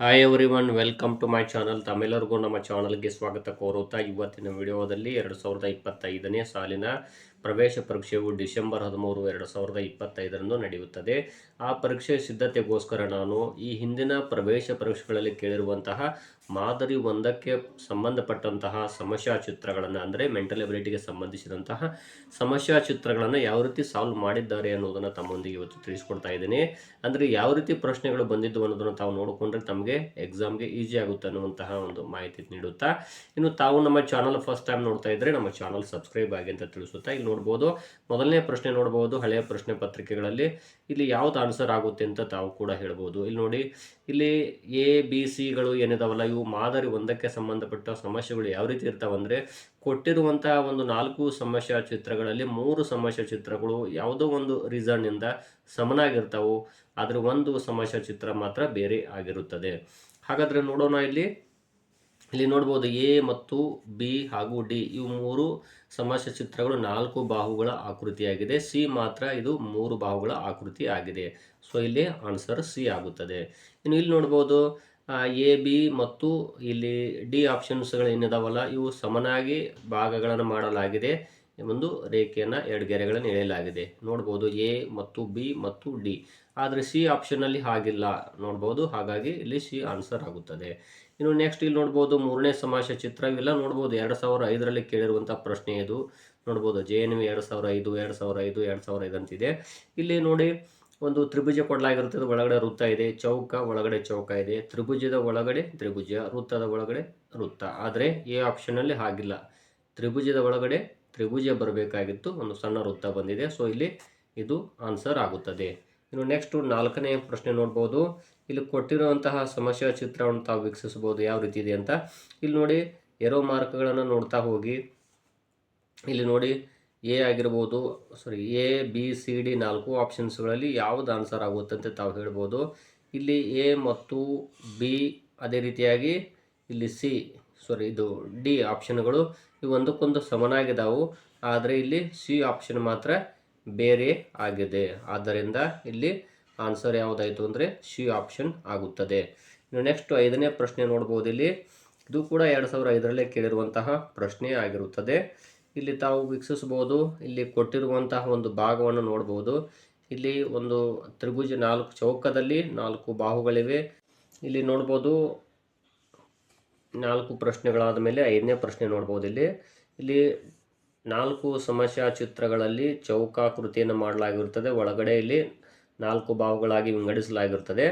Hi everyone welcome to my channel ತಮ್ಮೆಲ್ಲರಿಗೂ ನಮ್ಮ ಚಾನಲ್ಗೆ ಸ್ವಾಗತ ಕೋರುತ್ತಾ ಇವತ್ತಿನ ವಿಡಿಯೋದಲ್ಲಿ ಎರಡು ಸಾವಿರದ ಇಪ್ಪತ್ತೈದನೇ ಸಾಲಿನ ಪ್ರವೇಶ ಪರೀಕ್ಷೆಯು ಡಿಸೆಂಬರ್ ಹದಿಮೂರು, ಎರಡು ಸಾವಿರದ ಇಪ್ಪತ್ತೈದರಂದು ನಡೆಯುತ್ತದೆ. ಆ ಪರೀಕ್ಷೆ ಸಿದ್ಧತೆಗೋಸ್ಕರ ನಾನು ಈ ಹಿಂದಿನ ಪ್ರವೇಶ ಪರೀಕ್ಷೆಗಳಲ್ಲಿ ಕೇಳಿರುವಂತಹ ಮಾದರಿ ಒಂದಕ್ಕೆ ಸಂಬಂಧಪಟ್ಟಂತಹ ಸಮಸ್ಯಾ ಚಿತ್ರಗಳನ್ನು ಅಂದರೆ ಮೆಂಟಲ್ ಎಬಿಲಿಟಿಗೆ ಸಂಬಂಧಿಸಿದಂತಹ ಸಮಸ್ಯಾ ಚಿತ್ರಗಳನ್ನು ಯಾವ ರೀತಿ ಸಾಲ್ವ್ ಮಾಡಿದ್ದಾರೆ ಅನ್ನೋದನ್ನು ತಮ್ಮೊಂದಿಗೆ ಇವತ್ತು ತಿಳಿಸ್ಕೊಡ್ತಾ ಇದ್ದೀನಿ. ಅಂದರೆ ಯಾವ ರೀತಿ ಪ್ರಶ್ನೆಗಳು ಬಂದಿದ್ದು ಅನ್ನೋದನ್ನು ತಾವು ನೋಡಿಕೊಂಡ್ರೆ ತಮಗೆ ಎಕ್ಸಾಮ್ಗೆ ಈಸಿ ಆಗುತ್ತೆ ಅನ್ನುವಂತಹ ಒಂದು ಮಾಹಿತಿ ನೀಡುತ್ತಾ. ಇನ್ನು ತಾವು ನಮ್ಮ ಚಾನಲ್ ಫಸ್ಟ್ ಟೈಮ್ ನೋಡ್ತಾ ಇದ್ದರೆ ನಮ್ಮ ಚಾನಲ್ ಸಬ್ಸ್ಕ್ರೈಬ್ ಆಗಿ ಅಂತ ತಿಳಿಸುತ್ತಾ. ಇಲ್ಲಿ ನೋಡ್ಬೋದು. ಮೊದಲನೇ ಪ್ರಶ್ನೆ ನೋಡ್ಬೋದು, ಹಳೆಯ ಪ್ರಶ್ನೆ ಪತ್ರಿಕೆಗಳಲ್ಲಿ. ಇಲ್ಲಿ ಯಾವ್ದು ಆನ್ಸರ್ ಆಗುತ್ತೆ ಅಂತ ತಾವು ಕೂಡ ಹೇಳ್ಬೋದು. ಇಲ್ಲಿ ನೋಡಿ, ಇಲ್ಲಿ ಎ ಬಿ ಸಿಗಳು ಏನಿದಾವಲ್ಲ, ಇವು ಮಾದರಿ ಒಂದಕ್ಕೆ ಸಂಬಂಧಪಟ್ಟ ಸಮಸ್ಯೆಗಳು ಯಾವ ರೀತಿ ಇರ್ತಾವಂದ್ರೆ ಕೊಟ್ಟಿರುವಂತಹ ಒಂದು ನಾಲ್ಕು ಸಮಸ್ಯಾ ಚಿತ್ರಗಳಲ್ಲಿ ಮೂರು ಸಮಸ್ಯಾ ಚಿತ್ರಗಳು ಯಾವುದೋ ಒಂದು ರೀಸನ್ನಿಂದ ಸಮನಾಗಿರ್ತಾವು. ಆದರೆ ಒಂದು ಸಮಸ್ಯಾ ಚಿತ್ರ ಮಾತ್ರ ಬೇರೆ ಆಗಿರುತ್ತದೆ. ಹಾಗಾದರೆ ನೋಡೋಣ ಇಲ್ಲಿ. ಇಲ್ಲಿ ನೋಡ್ಬೋದು ಎ ಮತ್ತು ಬಿ ಹಾಗೂ ಡಿ. ಇವು ಮೂರು ಸಮಾಸ ಚಿತ್ರಗಳು ನಾಲ್ಕು ಬಾಹುಗಳ ಆಕೃತಿಯಾಗಿದೆ. ಸಿ ಮಾತ್ರ ಇದು ಮೂರು ಬಾಹುಗಳ ಆಕೃತಿ ಆಗಿದೆ ಸೊ ಇಲ್ಲಿ ಆನ್ಸರ್ ಸಿ ಆಗುತ್ತದೆ. ಇನ್ನು ಇಲ್ಲಿ ನೋಡ್ಬೋದು ಎ, ಬಿ ಮತ್ತು ಇಲ್ಲಿ ಡಿ ಆಪ್ಷನ್ಸ್ಗಳು ಏನಿದಾವಲ್ಲ, ಇವು ಸಮನಾಗಿ ಭಾಗಗಳನ್ನು ಮಾಡಲಾಗಿದೆ ಒಂದು ರೇಖೆಯನ್ನು ಎರಡು ಗೆರೆಗಳನ್ನು ಎಳೆಯಲಾಗಿದೆ. ನೋಡ್ಬೋದು ಎ ಮತ್ತು ಬಿ ಮತ್ತು ಡಿ. ಆದರೆ ಸಿ ಆಪ್ಷನ್ನಲ್ಲಿ ಹಾಗಿಲ್ಲ. ನೋಡ್ಬೋದು. ಹಾಗಾಗಿ ಇಲ್ಲಿ ಸಿ ಆನ್ಸರ್ ಆಗುತ್ತದೆ. ಇನ್ನು ನೆಕ್ಸ್ಟ್ ಇಲ್ಲಿ ನೋಡ್ಬೋದು. ಮೂರನೇ ಸಮಾಸ ಚಿತ್ರ ಇವೆಲ್ಲ ನೋಡ್ಬೋದು. ಎರಡು ಸಾವಿರ ಐದರಲ್ಲಿ ಕೇಳಿರುವಂಥ ಪ್ರಶ್ನೆ ಇದು. ನೋಡ್ಬೋದು. ಜೆ ಎನ್ ವಿ ಎರಡು ಸಾವಿರ ಐದು, ಎರಡು ಸಾವಿರ ಐದು, ಎರಡು ಸಾವಿರ ಐದು ಅಂತಿದೆ. ಇಲ್ಲಿ ನೋಡಿ ಒಂದು ತ್ರಿಭುಜ ಕೊಡಲಾಗಿರುತ್ತದೆ. ಒಳಗಡೆ ವೃತ್ತ ಇದೆ. ಚೌಕ, ಒಳಗಡೆ ಚೌಕ ಇದೆ. ತ್ರಿಭುಜದ ಒಳಗಡೆ ತ್ರಿಭುಜ, ವೃತ್ತದ ಒಳಗಡೆ ವೃತ್ತ. ಆದರೆ ಎ ಆಪ್ಷನ್ನಲ್ಲಿ ಹಾಗಿಲ್ಲ. ತ್ರಿಭುಜದ ಒಳಗಡೆ ತ್ರಿಭುಜ ಬರಬೇಕಾಗಿತ್ತು. ಒಂದು ಸಣ್ಣ ವೃತ್ತ ಬಂದಿದೆ. ಸೊ ಇಲ್ಲಿ ಇದು ಆನ್ಸರ್ ಆಗುತ್ತದೆ. ಇನ್ನು ನೆಕ್ಸ್ಟ್ ನಾಲ್ಕನೇ ಪ್ರಶ್ನೆ ನೋಡ್ಬೋದು. ಇಲ್ಲಿ ಕೊಟ್ಟಿರುವಂತಹ ಸಮಸ್ಯೆ ಚಿತ್ರವನ್ನು ತಾವು ವೀಕ್ಷಿಸಬಹುದು. ಯಾವ ರೀತಿ ಇದೆ ಅಂತ. ಇಲ್ಲಿ ನೋಡಿ ಎರೋ ಮಾರ್ಕ್ಗಳನ್ನು ನೋಡ್ತಾ ಹೋಗಿ. ಇಲ್ಲಿ ನೋಡಿ ಎ ಆಗಿರ್ಬೋದು sorry A B C D ನಾಲ್ಕು ಆಪ್ಷನ್ಸ್ಗಳಲ್ಲಿ ಯಾವುದು ಆನ್ಸರ್ ಆಗುತ್ತೆ ಅಂತ ತಾವು ಹೇಳ್ಬೋದು. ಇಲ್ಲಿ ಎ ಮತ್ತು ಬಿ ಅದೇ ರೀತಿಯಾಗಿ, ಇಲ್ಲಿ ಸಿ ಸಾರಿ ಇದು ಡಿ ಆಪ್ಷನ್ಗಳು ಇವು ಒಂದಕ್ಕೊಂದು ಸಮನಾಗಿದ್ದಾವೆ ಆದರೆ ಇಲ್ಲಿ ಸಿ ಆಪ್ಷನ್ ಮಾತ್ರ ಬೇರೆ ಆಗಿದೆ. ಆದ್ದರಿಂದ ಇಲ್ಲಿ ಆನ್ಸರ್ ಯಾವುದಾಯಿತು ಅಂದರೆ ಸಿ ಆಪ್ಷನ್ ಆಗುತ್ತದೆ. ಇನ್ನು ನೆಕ್ಸ್ಟ್ ಐದನೇ ಪ್ರಶ್ನೆ ನೋಡ್ಬೋದು ಇಲ್ಲಿ. ಇದು ಕೂಡ ಎರಡು ಸಾವಿರ ಐದರಲ್ಲೇ ಕೇಳಿರುವಂತಹ ಪ್ರಶ್ನೆ ಆಗಿರುತ್ತದೆ. ಇಲ್ಲಿ ತಾವು ವೀಕ್ಷಿಸಬಹುದು, ಇಲ್ಲಿ ಕೊಟ್ಟಿರುವಂತಹ ಒಂದು ಭಾಗವನ್ನು ನೋಡ್ಬೋದು. ಇಲ್ಲಿ ಒಂದು ತ್ರಿಭುಜ ನಾಲ್ಕು ಚೌಕದಲ್ಲಿ ನಾಲ್ಕು ಬಾಹುಗಳಿವೆ. ಇಲ್ಲಿ ನೋಡ್ಬೋದು ನಾಲ್ಕು ಪ್ರಶ್ನೆಗಳಾದ ಮೇಲೆ ಐದನೇ ಪ್ರಶ್ನೆ ನೋಡ್ಬೋದು ಇಲ್ಲಿ. ಇಲ್ಲಿ ನಾಲ್ಕು ಸಮಸ್ಯಾ ಚಿತ್ರಗಳಲ್ಲಿ ಚೌಕಾಕೃತಿಯನ್ನು ಮಾಡಲಾಗಿರುತ್ತದೆ. ಒಳಗಡೆ ಇಲ್ಲಿ ನಾಲ್ಕು ಭಾವಗಳಾಗಿ ವಿಂಗಡಿಸಲಾಗಿರುತ್ತದೆ.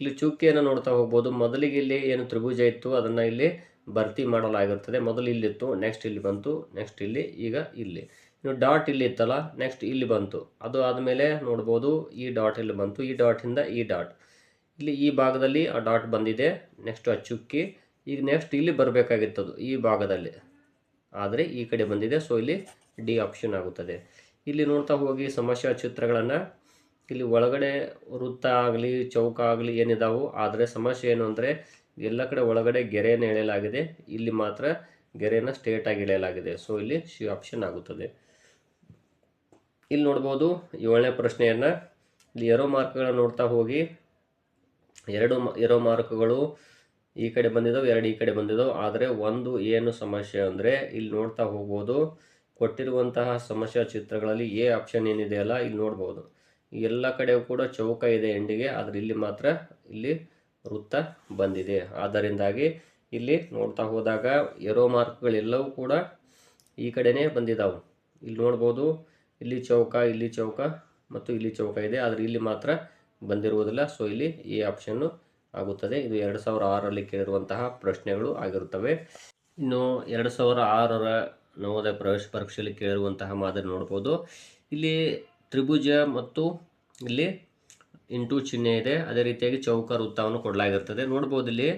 ಇಲ್ಲಿ ಚುಕ್ಕಿಯನ್ನು ನೋಡ್ತಾ ಹೋಗ್ಬೋದು. ಮೊದಲಿಗೆ ಇಲ್ಲಿ ಏನು ತ್ರಿಭುಜ ಇತ್ತು, ಅದನ್ನು ಇಲ್ಲಿ ಭರ್ತಿ ಮಾಡಲಾಗಿರುತ್ತದೆ. ಮೊದಲು ಇಲ್ಲಿತ್ತು ನೆಕ್ಸ್ಟ್ ಇಲ್ಲಿ ಬಂತು ನೆಕ್ಸ್ಟ್ ಇಲ್ಲಿ, ಈಗ ಇಲ್ಲಿ. ಇನ್ನು ಡಾಟ್ ಇಲ್ಲಿ ಇತ್ತಲ್ಲ ನೆಕ್ಸ್ಟ್ ಇಲ್ಲಿ ಬಂತು. ಅದು ಆದಮೇಲೆ ನೋಡ್ಬೋದು, ಈ ಡಾಟ್ ಇಲ್ಲಿ ಬಂತು. ಈ ಡಾಟಿಂದ ಈ ಡಾಟ್. ಇಲ್ಲಿ ಈ ಭಾಗದಲ್ಲಿ ಆ ಡಾಟ್ ಬಂದಿದೆ ನೆಕ್ಸ್ಟ್ ಆ ಚುಕ್ಕಿ. ಈಗ ನೆಕ್ಸ್ಟ್ ಇಲ್ಲಿ ಬರಬೇಕಾಗಿತ್ತದು, ಈ ಭಾಗದಲ್ಲಿ. ಆದರೆ ಈ ಕಡೆ ಬಂದಿದೆ. ಸೊ ಇಲ್ಲಿ ಡಿ ಆಪ್ಷನ್ ಆಗುತ್ತದೆ. ಇಲ್ಲಿ ನೋಡ್ತಾ ಹೋಗಿ ಸಮಸ್ಯಾ ಚಿತ್ರಗಳನ್ನು. ಇಲ್ಲಿ ಒಳಗಡೆ ವೃತ್ತ ಆಗಲಿ, ಚೌಕ ಆಗಲಿ ಏನಿದಾವೋ, ಆದರೆ ಸಮಸ್ಯೆ ಏನು ಅಂದರೆ, ಎಲ್ಲ ಕಡೆ ಒಳಗಡೆ ಗೆರೆಯನ್ನು ಎಳೆಯಲಾಗಿದೆ. ಇಲ್ಲಿ ಮಾತ್ರ ಗೆರೆಯನ್ನು ಸ್ಟ್ರೇಟಾಗಿ ಎಳೆಯಲಾಗಿದೆ. ಸೊ ಇಲ್ಲಿ ಸಿ ಆಪ್ಷನ್ ಆಗುತ್ತದೆ. ಇಲ್ಲಿ ನೋಡ್ಬೋದು ಏಳನೇ ಪ್ರಶ್ನೆಯನ್ನು. ಇಲ್ಲಿ ಎರೋ ಮಾರ್ಕ್ಗಳನ್ನು ನೋಡ್ತಾ ಹೋಗಿ. ಎರಡು ಎರೋ ಮಾರ್ಕ್ಗಳು ಈ ಕಡೆ ಬಂದಿದ್ದಾವೆ ಎರಡು ಈ ಕಡೆ ಬಂದಿದ್ದಾವೆ ಆದರೆ ಒಂದು ಏನು ಸಮಸ್ಯೆ ಅಂದರೆ ಇಲ್ಲಿ ನೋಡ್ತಾ ಹೋಗ್ಬೋದು, ಕೊಟ್ಟಿರುವಂತಹ ಸಮಸ್ಯೆ ಚಿತ್ರಗಳಲ್ಲಿ ಎ ಆಪ್ಷನ್ ಏನಿದೆಯಲ್ಲ ಇಲ್ಲಿ ನೋಡ್ಬೋದು. ಎಲ್ಲ ಕಡೆ ಕೂಡ ಚೌಕ ಇದೆ ಎಂಡಿಗೆ, ಆದರೆ ಇಲ್ಲಿ ಮಾತ್ರ ಇಲ್ಲಿ ವೃತ್ತ ಬಂದಿದೆ. ಆದ್ದರಿಂದಾಗಿ ಇಲ್ಲಿ ನೋಡ್ತಾ ಹೋದಾಗ ಎರೋ ಮಾರ್ಕ್ಗಳೆಲ್ಲವೂ ಕೂಡ ಈ ಕಡೆನೇ ಬಂದಿದ್ದಾವೆ ಇಲ್ಲಿ ನೋಡ್ಬೋದು, ಇಲ್ಲಿ ಚೌಕ ಇಲ್ಲಿ ಚೌಕ ಮತ್ತು ಇಲ್ಲಿ ಚೌಕ ಇದೆ, ಆದರೆ ಇಲ್ಲಿ ಮಾತ್ರ ಬಂದಿರುವುದಿಲ್ಲ. ಸೊ ಇಲ್ಲಿ ಈ ಆಪ್ಷನ್ನು ಆಗುತ್ತದೆ. ಇದು ಎರಡು ಸಾವಿರ ಆರರಲ್ಲಿ ಕೇಳಿರುವಂತಹ ಪ್ರಶ್ನೆಗಳು ಆಗಿರುತ್ತವೆ. ಇನ್ನು ಎರಡು ಸಾವಿರ ಆರರ ನವೋದಯ ಪ್ರವೇಶ ಪರೀಕ್ಷೆಯಲ್ಲಿ ಕೇಳಿರುವಂತಹ ಮಾದರಿ ನೋಡ್ಬೋದು. ಇಲ್ಲಿ ತ್ರಿಭುಜ ಮತ್ತು ಇಲ್ಲಿ ಇಂಟು ಚಿಹ್ನೆ ಇದೆ. ಅದೇ ರೀತಿಯಾಗಿ ಚೌಕ ವೃತ್ತವನ್ನು ಕೊಡಲಾಗಿರ್ತದೆ ನೋಡ್ಬೋದು ಇಲ್ಲಿ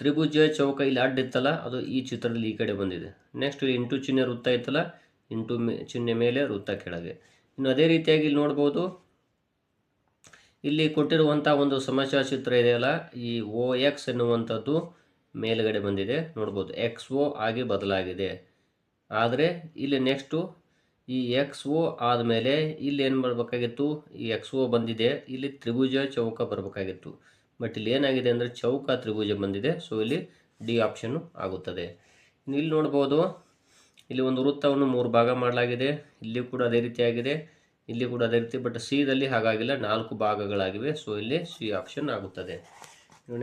ತ್ರಿಭುಜ, ಚೌಕ ಇಲ್ಲಿ ಅಡ್ಡ ಇತ್ತಲ್ಲ, ಅದು ಈ ಚಿತ್ರದಲ್ಲಿ ಈ ಕಡೆ ಬಂದಿದೆ. ನೆಕ್ಸ್ಟ್ ಇಂಟು ಚಿಹ್ನೆ ವೃತ್ತ ಇತ್ತಲ್ಲ, ಇಂಟು ಚಿಹ್ನೆ ಮೇಲೆ ವೃತ್ತ ಕೆಳಗೆ. ಇನ್ನು ಅದೇ ರೀತಿಯಾಗಿ ಇಲ್ಲಿ ನೋಡ್ಬೋದು ಇಲ್ಲಿ ಕೊಟ್ಟಿರುವಂಥ ಒಂದು ಸಮಸ್ಯಾ ಚಿತ್ರ ಇದೆಯಲ್ಲ ಈ ಓ ಎಕ್ಸ್ ಎನ್ನುವಂಥದ್ದು ಮೇಲುಗಡೆ ಬಂದಿದೆ. ನೋಡ್ಬೋದು. ಎಕ್ಸ್ ಓ ಆಗಿ ಬದಲಾಗಿದೆ. ಆದರೆ ಇಲ್ಲಿ ನೆಕ್ಸ್ಟು ಈ ಎಕ್ಸ್ ಓ ಆದಮೇಲೆ ಇಲ್ಲಿ ಏನು ಬರಬೇಕಾಗಿತ್ತು? ಈ ಎಕ್ಸ್ ಓ ಬಂದಿದೆ. ಇಲ್ಲಿ ತ್ರಿಭುಜ ಚೌಕ ಬರಬೇಕಾಗಿತ್ತು. ಬಟ್ ಇಲ್ಲಿ ಏನಾಗಿದೆ ಅಂದರೆ ಚೌಕ ತ್ರಿಭುಜ ಬಂದಿದೆ. ಸೊ ಇಲ್ಲಿ ಡಿ ಆಪ್ಷನ್ನು ಆಗುತ್ತದೆ. ಇಲ್ಲಿ ನೋಡ್ಬೋದು. ಇಲ್ಲಿ ಒಂದು ವೃತ್ತವನ್ನು ಮೂರು ಭಾಗ ಮಾಡಲಾಗಿದೆ. ಇಲ್ಲಿ ಕೂಡ ಅದೇ ರೀತಿಯಾಗಿದೆ. ಇಲ್ಲಿ ಕೂಡ ಅದೇ ರೀತಿ ಬಟ್ ದಲ್ಲಿ ಹಾಗಾಗಿಲ್ಲ, ನಾಲ್ಕು ಭಾಗಗಳಾಗಿವೆ. ಸೊ ಇಲ್ಲಿ ಸಿ ಆಪ್ಷನ್ ಆಗುತ್ತದೆ.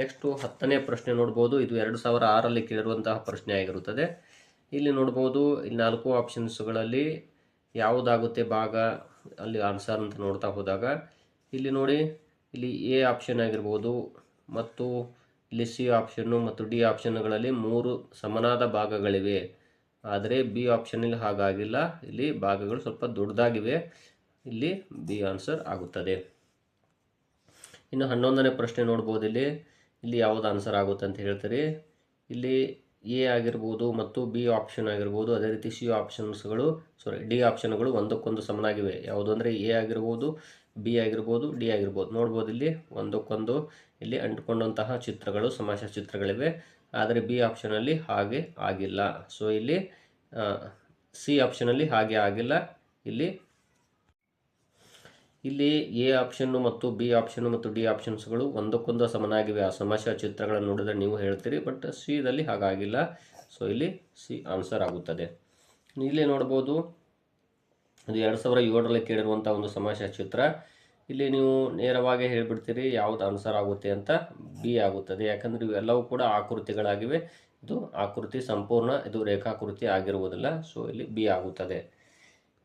ನೆಕ್ಸ್ಟು ಹತ್ತನೇ ಪ್ರಶ್ನೆ ನೋಡ್ಬೋದು. ಇದು ಎರಡು ಸಾವಿರ ಆರಲ್ಲಿ ಕೇಳಿರುವಂತಹ ಪ್ರಶ್ನೆ ಆಗಿರುತ್ತದೆ. ಇಲ್ಲಿ ನೋಡ್ಬೋದು, ಇಲ್ಲಿ ನಾಲ್ಕು ಆಪ್ಷನ್ಸ್ಗಳಲ್ಲಿ ಯಾವುದಾಗುತ್ತೆ ಭಾಗ? ಅಲ್ಲಿ ಆನ್ಸರ್ ಅಂತ ನೋಡ್ತಾ ಹೋದಾಗ, ಇಲ್ಲಿ ನೋಡಿ, ಇಲ್ಲಿ ಎ ಆಪ್ಷನ್ ಆಗಿರ್ಬೋದು, ಮತ್ತು ಇಲ್ಲಿ ಸಿ ಆಪ್ಷನ್ನು ಮತ್ತು ಡಿ ಆಪ್ಷನ್ಗಳಲ್ಲಿ ಮೂರು ಸಮನಾದ ಭಾಗಗಳಿವೆ. ಆದರೆ ಬಿ ಆಪ್ಷನಲ್ಲಿ ಹಾಗಾಗಿಲ್ಲ. ಇಲ್ಲಿ ಭಾಗಗಳು ಸ್ವಲ್ಪ ದೊಡ್ಡದಾಗಿವೆ. ಇಲ್ಲಿ ಬಿ ಆನ್ಸರ್ ಆಗುತ್ತದೆ. ಇನ್ನು ಹನ್ನೊಂದನೇ ಪ್ರಶ್ನೆ ನೋಡ್ಬೋದು ಇಲ್ಲಿ. ಇಲ್ಲಿ ಯಾವುದು ಆನ್ಸರ್ ಆಗುತ್ತೆ ಅಂತ ಹೇಳ್ತಾರೆ. ಇಲ್ಲಿ ಎ ಆಗಿರ್ಬೋದು ಮತ್ತು ಬಿ ಆಪ್ಷನ್ ಆಗಿರ್ಬೋದು. ಅದೇ ರೀತಿ ಸಿ ಆಪ್ಷನ್ಸ್ಗಳು ಸಾರಿ ಡಿ ಆಪ್ಷನ್ಗಳು ಒಂದಕ್ಕೊಂದು ಸಮನಾಗಿವೆ. ಯಾವುದು ಅಂದರೆ ಎ ಆಗಿರ್ಬೋದು ಬಿ ಆಗಿರ್ಬೋದು ಡಿ ಆಗಿರ್ಬೋದು. ನೋಡ್ಬೋದು ಇಲ್ಲಿ ಒಂದಕ್ಕೊಂದು. ಇಲ್ಲಿ ಅಂಟಿಕೊಂಡಂತಹ ಚಿತ್ರಗಳು ಸಮಾಸ ಚಿತ್ರಗಳಿವೆ. ಆದರೆ ಬಿ ಆಪ್ಷನಲ್ಲಿ ಹಾಗೆ ಆಗಿಲ್ಲ. ಸೊ ಇಲ್ಲಿ ಸಿ ಆಪ್ಷನಲ್ಲಿ ಹಾಗೆ ಆಗಿಲ್ಲ. ಇಲ್ಲಿ ಇಲ್ಲಿ ಎ ಆಪ್ಷನ್ನು ಮತ್ತು ಬಿ ಆಪ್ಷನ್ನು ಮತ್ತು ಡಿ ಆಪ್ಷನ್ಸ್ಗಳು ಒಂದಕ್ಕೊಂದು ಸಮನಾಗಿವೆ. ಆ ಸಮಸ್ಯೆ ಚಿತ್ರಗಳನ್ನು ನೋಡಿದ್ರೆ ನೀವು ಹೇಳ್ತೀರಿ, ಬಟ್ ಸಿದಲ್ಲಿ ಹಾಗಾಗಿಲ್ಲ. ಸೊ, ಇಲ್ಲಿ ಸಿ ಆನ್ಸರ್ ಆಗುತ್ತದೆ. ಇಲ್ಲಿ ನೋಡ್ಬೋದು, ಇದು ಎರಡು ಸಾವಿರ ಏಳರಲ್ಲಿ ಕೇಳಿರುವಂಥ ಒಂದು ಸಮಾಶ ಚಿತ್ರ. ಇಲ್ಲಿ ನೀವು ನೇರವಾಗಿ ಹೇಳಿಬಿಡ್ತೀರಿ, ಯಾವುದು ಆನ್ಸರ್ ಆಗುತ್ತೆ ಅಂತ ಬಿ ಆಗುತ್ತದೆ. ಯಾಕಂದರೆ ಇವೆಲ್ಲವೂ ಕೂಡ ಆಕೃತಿಗಳಾಗಿವೆ. ಇದು ಆಕೃತಿ ಸಂಪೂರ್ಣ, ಇದು ರೇಖಾಕೃತಿ ಆಗಿರುವುದಿಲ್ಲ. ಸೊ, ಇಲ್ಲಿ ಬಿ ಆಗುತ್ತದೆ.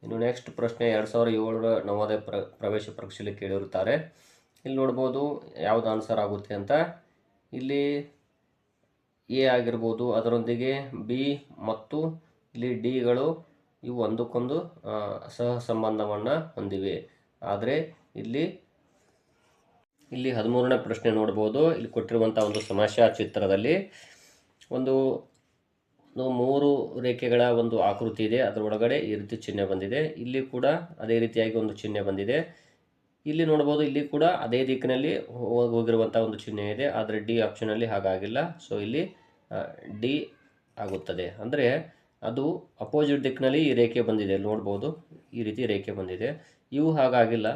ಇನ್ನು ನೆಕ್ಸ್ಟ್ ಪ್ರಶ್ನೆ ಎರಡು ಸಾವಿರ ಏಳರ ನವೋದಯ ಪ್ರ, ಪ್ರವೇಶ ಪರೀಕ್ಷೆಯಲ್ಲಿ ಕೇಳಿರುತ್ತಾರೆ. ಇಲ್ಲಿ ನೋಡ್ಬೋದು ಯಾವುದು ಆನ್ಸರ್ ಆಗುತ್ತೆ ಅಂತ. ಇಲ್ಲಿ ಎ ಆಗಿರ್ಬೋದು, ಅದರೊಂದಿಗೆ ಬಿ ಮತ್ತು ಇಲ್ಲಿ ಡಿಗಳು ಇವು ಒಂದಕ್ಕೊಂದು ಸಹ ಸಂಬಂಧವನ್ನು ಹೊಂದಿವೆ. ಆದರೆ ಇಲ್ಲಿ ಇಲ್ಲಿ ಹದಿಮೂರನೇ ಪ್ರಶ್ನೆ ನೋಡ್ಬೋದು. ಇಲ್ಲಿ ಕೊಟ್ಟಿರುವಂಥ ಒಂದು ಸಮಸ್ಯಾ ಚಿತ್ರದಲ್ಲಿ ಒಂದು ಒಂದು ಮೂರು ರೇಖೆಗಳ ಒಂದು ಆಕೃತಿ ಇದೆ. ಅದರ ಒಳಗಡೆ ಈ ರೀತಿ ಚಿಹ್ನೆ ಬಂದಿದೆ. ಇಲ್ಲಿ ಕೂಡ ಅದೇ ರೀತಿಯಾಗಿ ಒಂದು ಚಿಹ್ನೆ ಬಂದಿದೆ. ಇಲ್ಲಿ ನೋಡ್ಬೋದು ಇಲ್ಲಿ ಕೂಡ ಅದೇ ದಿಕ್ಕಿನಲ್ಲಿ ಹೋಗಿರುವಂಥ ಒಂದು ಚಿಹ್ನೆ ಇದೆ. ಆದರೆ ಡಿ ಆಪ್ಷನಲ್ಲಿ ಹಾಗಾಗಿಲ್ಲ. ಸೊ ಇಲ್ಲಿ ಡಿ ಆಗುತ್ತದೆ. ಅಂದರೆ ಅದು ಅಪೋಸಿಟ್ ದಿಕ್ಕಿನಲ್ಲಿ ಈ ರೇಖೆ ಬಂದಿದೆ. ನೋಡ್ಬೋದು ಈ ರೀತಿ ರೇಖೆ ಬಂದಿದೆ. ಇವು ಹಾಗಾಗಿಲ್ಲ.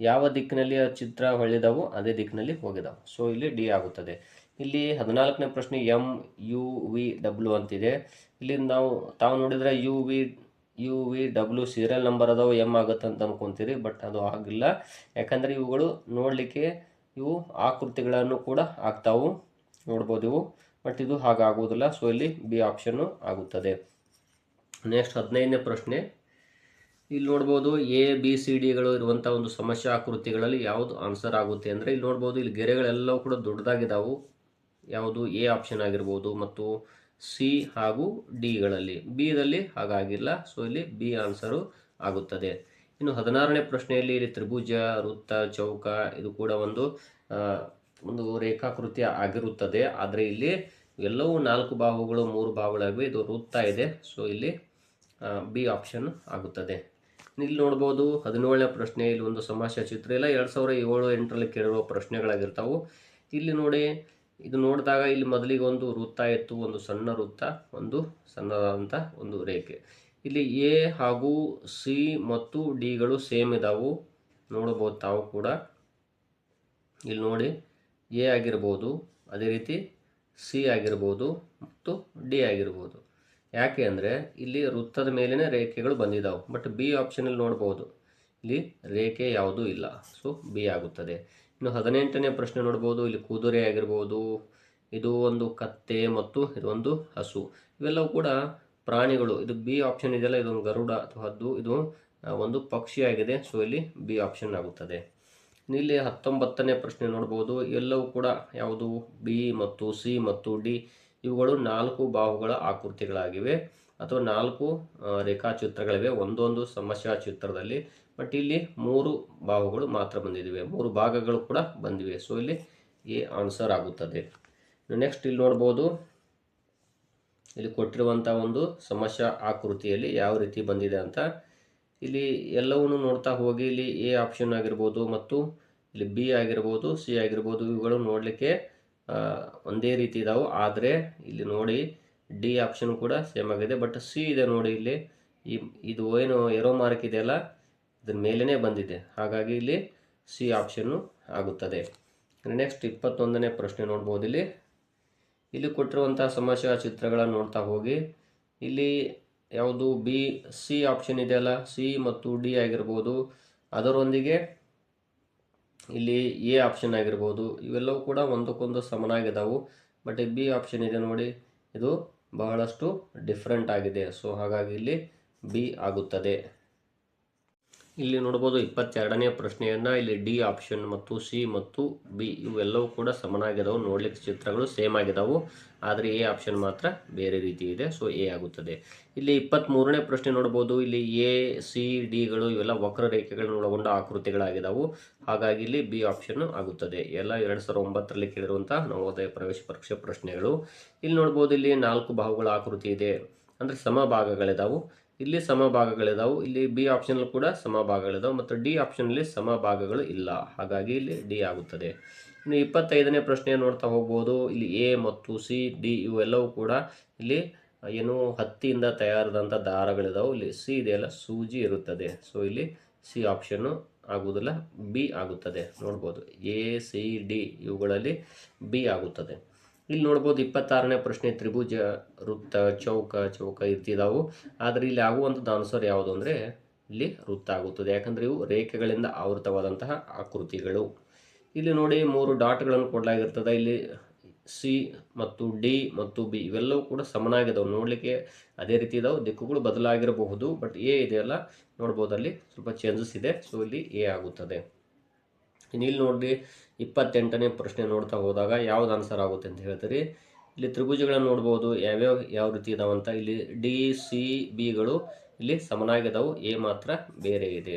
ಯಾವ ದಿಕ್ಕಿನಲ್ಲಿ ಚಿತ್ರ ಹೊಳೆದವು ಅದೇ ದಿಕ್ಕಿನಲ್ಲಿ ಹೋಗಿದವು. ಸೊ ಇಲ್ಲಿ ಡಿ ಆಗುತ್ತದೆ. ಇಲ್ಲಿ ಹದಿನಾಲ್ಕನೇ ಪ್ರಶ್ನೆ ಎಂ ಯು, ವಿ, ಡಬ್ಲ್ಯೂ ಅಂತಿದೆ. ಇಲ್ಲಿ ನಾವು, ತಾವು ನೋಡಿದರೆ U, V U, V, W serial number ಅದಾವೆ ಎಂ ಆಗುತ್ತೆ ಅಂತ ಅನ್ಕೊಂತೀರಿ ಬಟ್ ಅದು ಆಗಿಲ್ಲ. ಯಾಕಂದರೆ ಇವುಗಳು ನೋಡಲಿಕ್ಕೆ ಇವು ಆಕೃತಿಗಳನ್ನು ಕೂಡ ಆಗ್ತಾವು. ನೋಡ್ಬೋದು ಇವು ಬಟ್ ಇದು ಹಾಗಾಗುವುದಿಲ್ಲ. ಸೊ ಇಲ್ಲಿ ಬಿ ಆಪ್ಷನ್ನು ಆಗುತ್ತದೆ. ನೆಕ್ಸ್ಟ್ ಹದಿನೈದನೇ ಪ್ರಶ್ನೆ. ಇಲ್ಲಿ ನೋಡ್ಬೋದು ಎ, ಬಿ, ಸಿ ಡಿಗಳು ಇರುವಂಥ ಒಂದು ಸಮಸ್ಯೆ ಆಕೃತಿಗಳಲ್ಲಿ ಯಾವುದು ಆನ್ಸರ್ ಆಗುತ್ತೆ ಅಂದರೆ ಇಲ್ಲಿ ನೋಡ್ಬೋದು ಇಲ್ಲಿ ಗೆರೆಗಳೆಲ್ಲವೂ ಕೂಡ ದೊಡ್ಡದಾಗಿದ್ದಾವು ಯಾವುದು ಎ ಆಪ್ಷನ್ ಆಗಿರ್ಬೋದು ಮತ್ತು ಸಿ ಹಾಗೂ ಡಿಗಳಲ್ಲಿ ಬಿದಲ್ಲಿ ಹಾಗಾಗಿಲ್ಲ. ಸೊ ಇಲ್ಲಿ ಬಿ ಆನ್ಸರು ಆಗುತ್ತದೆ. ಇನ್ನು ಹದಿನಾರನೇ ಪ್ರಶ್ನೆಯಲ್ಲಿ ಇಲ್ಲಿ ತ್ರಿಭುಜ, ವೃತ್ತ, ಚೌಕ ಇದು ಕೂಡ ಒಂದು ಒಂದು ರೇಖಾಕೃತಿ ಆಗಿರುತ್ತದೆ. ಆದರೆ ಇಲ್ಲಿ ಎಲ್ಲವೂ ನಾಲ್ಕು ಬಾಹುಗಳು ಮೂರು ಬಾಹುಗಳಾಗಿವೆ ಇದು ವೃತ್ತ ಇದೆ. ಸೊ ಇಲ್ಲಿ ಬಿ ಆಪ್ಷನ್ ಆಗುತ್ತದೆ. ಇಲ್ಲಿ ನೋಡ್ಬೋದು, ಹದಿನೇಳನೇ ಪ್ರಶ್ನೆ ಇಲ್ಲಿ ಒಂದು ಸಮಸ್ಯೆ ಚಿತ್ರ ಇಲ್ಲ. ಎರಡು ಸಾವಿರ ಏಳು ಎಂಟರಲ್ಲಿ ಕೇಳಿರುವ ಪ್ರಶ್ನೆಗಳಾಗಿರ್ತಾವೆ. ಇಲ್ಲಿ ನೋಡಿ ಇದು ನೋಡಿದಾಗ ಇಲ್ಲಿ ಮೊದಲಿಗೆ ಒಂದು ವೃತ್ತ ಇತ್ತು, ಒಂದು ಸಣ್ಣ ವೃತ್ತ, ಒಂದು ಸಣ್ಣದಾದಂಥ ಒಂದು ರೇಖೆ. ಇಲ್ಲಿ ಎ ಹಾಗೂ ಸಿ ಮತ್ತು ಡಿಗಳು ಸೇಮ್ ಇದಾವು. ನೋಡಬಹುದು ತಾವು ಕೂಡ. ಇಲ್ಲಿ ನೋಡಿ, ಎ ಆಗಿರ್ಬೋದು, ಅದೇ ರೀತಿ ಸಿ ಆಗಿರ್ಬೋದು ಮತ್ತು ಡಿ ಆಗಿರ್ಬೋದು. ಯಾಕೆ ಅಂದರೆ, ಇಲ್ಲಿ ವೃತ್ತದ ಮೇಲಿನ ರೇಖೆಗಳು ಬಂದಿದ್ದಾವೆ ಬಟ್ ಬಿ ಆಪ್ಷನಲ್ಲಿ ನೋಡ್ಬೋದು. ಇಲ್ಲಿ ರೇಖೆ ಯಾವುದೂ ಇಲ್ಲ. ಸೊ ಬಿ ಆಗುತ್ತದೆ. ಇನ್ನು ಹದಿನೆಂಟನೇ ಪ್ರಶ್ನೆ ನೋಡ್ಬೋದು. ಇಲ್ಲಿ ಕುದುರೆ ಆಗಿರ್ಬೋದು, ಇದು ಒಂದು ಕತ್ತೆ ಮತ್ತು ಇದೊಂದು ಹಸು. ಇವೆಲ್ಲವೂ ಕೂಡ ಪ್ರಾಣಿಗಳು. ಇದು ಬಿ ಆಪ್ಷನ್ ಇದೆಯಲ್ಲ ಇದೊಂದು ಗರುಡ ಅಥವಾ ಹದ್ದು, ಇದು ಒಂದು ಪಕ್ಷಿಯಾಗಿದೆ ಸೊ ಇಲ್ಲಿ ಬಿ ಆಪ್ಷನ್ ಆಗುತ್ತದೆ. ಇಲ್ಲಿ ಹತ್ತೊಂಬತ್ತನೇ ಪ್ರಶ್ನೆ ನೋಡ್ಬೋದು. ಎಲ್ಲವೂ ಕೂಡ ಯಾವುದು? ಬಿ ಮತ್ತು ಸಿ ಮತ್ತು ಡಿ ಇವುಗಳು ನಾಲ್ಕು ಬಾಹುಗಳ ಆಕೃತಿಗಳಾಗಿವೆ. ಅಥವಾ ನಾಲ್ಕು ರೇಖಾಚಿತ್ರಗಳಿವೆ. ಒಂದೊಂದು ಸಮಸ್ಯಾ ಚಿತ್ರದಲ್ಲಿ ಬಟ್ ಇಲ್ಲಿ ಮೂರು ಭಾಗಗಳು ಮಾತ್ರ ಬಂದಿದ್ದಾವೆ ಮೂರು ಭಾಗಗಳು ಕೂಡ ಬಂದಿವೆ. ಸೊ ಇಲ್ಲಿ ಎ ಆನ್ಸರ್ ಆಗುತ್ತದೆ. ನೆಕ್ಸ್ಟ್ ಇಲ್ಲಿ ನೋಡ್ಬೋದು. ಇಲ್ಲಿ ಕೊಟ್ಟಿರುವಂಥ ಒಂದು ಸಮಸ್ಯಾ ಆಕೃತಿಯಲ್ಲಿ ಯಾವ ರೀತಿ ಬಂದಿದೆ ಅಂತ. ಇಲ್ಲಿ ಎಲ್ಲವನ್ನು ನೋಡ್ತಾ ಹೋಗಿ ಇಲ್ಲಿ ಎ ಆಪ್ಷನ್ ಆಗಿರ್ಬೋದು ಮತ್ತು ಇಲ್ಲಿ ಬಿ ಆಗಿರ್ಬೋದು, ಸಿ ಆಗಿರ್ಬೋದು, ಇವುಗಳು ನೋಡಲಿಕ್ಕೆ ಒಂದೇ ರೀತಿ ಇದಾವೆ. ಆದರೆ ಇಲ್ಲಿ ನೋಡಿ ಡಿ ಆಪ್ಷನ್ ಕೂಡ ಸೇಮ್ ಆಗಿದೆ. ಬಟ್ ಸಿ ಇದೆ ನೋಡಿ ಇಲ್ಲಿ. ಇದು ಏನು ಎರೋ ಮಾರ್ಕ್ ಇದೆಯಲ್ಲ? ಇದ್ರ ಮೇಲೇ ಬಂದಿದೆ. ಹಾಗಾಗಿ ಇಲ್ಲಿ ಸಿ ಆಪ್ಷನ್ನು ಆಗುತ್ತದೆ. ನೆಕ್ಸ್ಟ್ ಇಪ್ಪತ್ತೊಂದನೇ ಪ್ರಶ್ನೆ ನೋಡ್ಬೋದು ಇಲ್ಲಿ. ಇಲ್ಲಿ ಕೊಟ್ಟಿರುವಂಥ ಸಮಸ್ಯೆ ಚಿತ್ರಗಳನ್ನು ನೋಡ್ತಾ ಹೋಗಿ. ಇಲ್ಲಿ ಯಾವುದು ಬಿ ಸಿ ಆಪ್ಷನ್ ಇದೆಯಲ್ಲ ಸಿ ಮತ್ತು ಡಿ ಆಗಿರ್ಬೋದು. ಅದರೊಂದಿಗೆ ಇಲ್ಲಿ ಎ ಆಪ್ಷನ್ ಆಗಿರ್ಬೋದು. ಇವೆಲ್ಲವೂ ಕೂಡ ಒಂದಕ್ಕೊಂದು ಸಮನಾಗಿದ್ದಾವೆ ಬಟ್ ಬಿ ಆಪ್ಷನ್ ಇದೆ ನೋಡಿ. ಇದು ಬಹಳಷ್ಟು ಡಿಫ್ರೆಂಟ್ ಆಗಿದೆ. ಸೊ ಹಾಗಾಗಿ ಇಲ್ಲಿ ಬಿ ಆಗುತ್ತದೆ. ಇಲ್ಲಿ ನೋಡ್ಬೋದು ಇಪ್ಪತ್ತೆರಡನೇ ಪ್ರಶ್ನೆಯನ್ನು ಇಲ್ಲಿ ಡಿ ಆಪ್ಷನ್ ಮತ್ತು ಸಿ ಮತ್ತು ಬಿ ಇವೆಲ್ಲವೂ ಕೂಡ ಸಮನಾಗಿದ್ದಾವೆ ನೋಡ್ಲಿಕ್ಕೆ ಚಿತ್ರಗಳು ಸೇಮ್ ಆಗಿದ್ದಾವೆ ಆದರೆ ಎ ಆಪ್ಷನ್ ಮಾತ್ರ ಬೇರೆ ರೀತಿ ಇದೆ. ಸೊ ಎ ಆಗುತ್ತದೆ. ಇಲ್ಲಿ ಇಪ್ಪತ್ತ್ಮೂರನೇ ಪ್ರಶ್ನೆ ನೋಡ್ಬೋದು. ಇಲ್ಲಿ ಎ, ಸಿ ಡಿಗಳು ಇವೆಲ್ಲ ವಕ್ರರೇಖೆಗಳನ್ನು ಒಳಗೊಂಡ ಆಕೃತಿಗಳಾಗಿದ್ದಾವೆ ಹಾಗಾಗಿ ಇಲ್ಲಿ ಬಿ ಆಪ್ಷನ್ ಆಗುತ್ತದೆ. ಎಲ್ಲ ಎರಡು ಸಾವಿರದ ಒಂಬತ್ತರಲ್ಲಿ ಕೇಳಿರುವಂಥ ನವೋದಯ ಪ್ರವೇಶ ಪರೀಕ್ಷೆ ಪ್ರಶ್ನೆಗಳು. ಇಲ್ಲಿ ನೋಡ್ಬೋದು ಇಲ್ಲಿ ನಾಲ್ಕು ಬಾಹುಗಳ ಆಕೃತಿ ಇದೆ. ಅಂದರೆ ಸಮಭಾಗಗಳಿದಾವು ಇಲ್ಲಿ ಸಮಭಾಗಗಳಿದಾವು. ಇಲ್ಲಿ ಬಿ ಆಪ್ಷನಲ್ಲಿ ಕೂಡ ಸಮಭಾಗಗಳಿದಾವೆ ಮತ್ತು ಡಿ ಆಪ್ಷನಲ್ಲಿ ಸಮಭಾಗಗಳು ಇಲ್ಲ. ಹಾಗಾಗಿ ಇಲ್ಲಿ ಡಿ ಆಗುತ್ತದೆ. ಇನ್ನು ಇಪ್ಪತ್ತೈದನೇ ಪ್ರಶ್ನೆ ನೋಡ್ತಾ ಹೋಗ್ಬೋದು. ಇಲ್ಲಿ ಎ ಮತ್ತು ಸಿ ಡಿ ಇವೆಲ್ಲವೂ ಕೂಡ ಇಲ್ಲಿ ಏನು ಹತ್ತಿಯಿಂದ ತಯಾರಾದಂಥ ದಾರಗಳಿದಾವೆ. ಇಲ್ಲಿ ಸಿ ಇದೆಯಲ್ಲ ಸೂಜಿ ಇರುತ್ತದೆ. ಸೊ ಇಲ್ಲಿ ಸಿ ಆಪ್ಷನ್ನು ಆಗುವುದಿಲ್ಲ ಬಿ ಆಗುತ್ತದೆ. ನೋಡ್ಬೋದು. ಎ ಸಿ ಡಿ ಇವುಗಳಲ್ಲಿ ಬಿ ಆಗುತ್ತದೆ. ಇಲ್ಲಿ ನೋಡ್ಬೋದು ಇಪ್ಪತ್ತಾರನೇ ಪ್ರಶ್ನೆ, ತ್ರಿಭುಜ, ವೃತ್ತ, ಚೌಕ ಚೌಕ ಇರ್ತಿದಾವು. ಆದರೆ ಇಲ್ಲಿ ಆಗುವಂಥದ್ದು ಆನ್ಸರ್ ಯಾವುದು ಅಂದರೆ ಇಲ್ಲಿ ವೃತ್ತ ಆಗುತ್ತದೆ. ಯಾಕಂದರೆ ಇವು ರೇಖೆಗಳಿಂದ ಆವೃತವಾದಂತಹ ಆಕೃತಿಗಳು. ಇಲ್ಲಿ ನೋಡಿ ಮೂರು ಡಾಟ್ಗಳನ್ನು ಕೊಡಲಾಗಿರ್ತದೆ. ಇಲ್ಲಿ ಸಿ ಮತ್ತು ಡಿ ಮತ್ತು ಬಿ ಇವೆಲ್ಲವೂ ಕೂಡ ಸಮನಾಗಿದ್ದಾವೆ ನೋಡಲಿಕ್ಕೆ ಅದೇ ರೀತಿ ಇದಾವೆ. ದಿಕ್ಕುಗಳು ಬದಲಾಗಿರಬಹುದು ಬಟ್ ಎ ಇದೆಯಲ್ಲ ನೋಡ್ಬೋದು ಅಲ್ಲಿ ಸ್ವಲ್ಪ ಚೇಂಜಸ್ ಇದೆ. ಸೊ ಇಲ್ಲಿ ಎ ಆಗುತ್ತದೆ. ಇಲ್ಲಿ ನೋಡ್ರಿ, ಇಪ್ಪತ್ತೆಂಟನೇ ಪ್ರಶ್ನೆ ನೋಡ್ತಾ ಹೋದಾಗ ಯಾವ್ದು ಆನ್ಸರ್ ಆಗುತ್ತೆ ಅಂತ ಹೇಳ್ತೀರಿ. ಇಲ್ಲಿ ತ್ರಿಭುಜಗಳನ್ನು ನೋಡ್ಬೋದು, ಯಾವ್ಯಾವ ಯಾವ ರೀತಿ ಇದಾವಂತ. ಇಲ್ಲಿ ಡಿ ಸಿ ಬಿಗಳು ಇಲ್ಲಿ ಸಮನಾಗಿದ್ದಾವೆ ಎ ಮಾತ್ರ ಬೇರೆ ಇದೆ.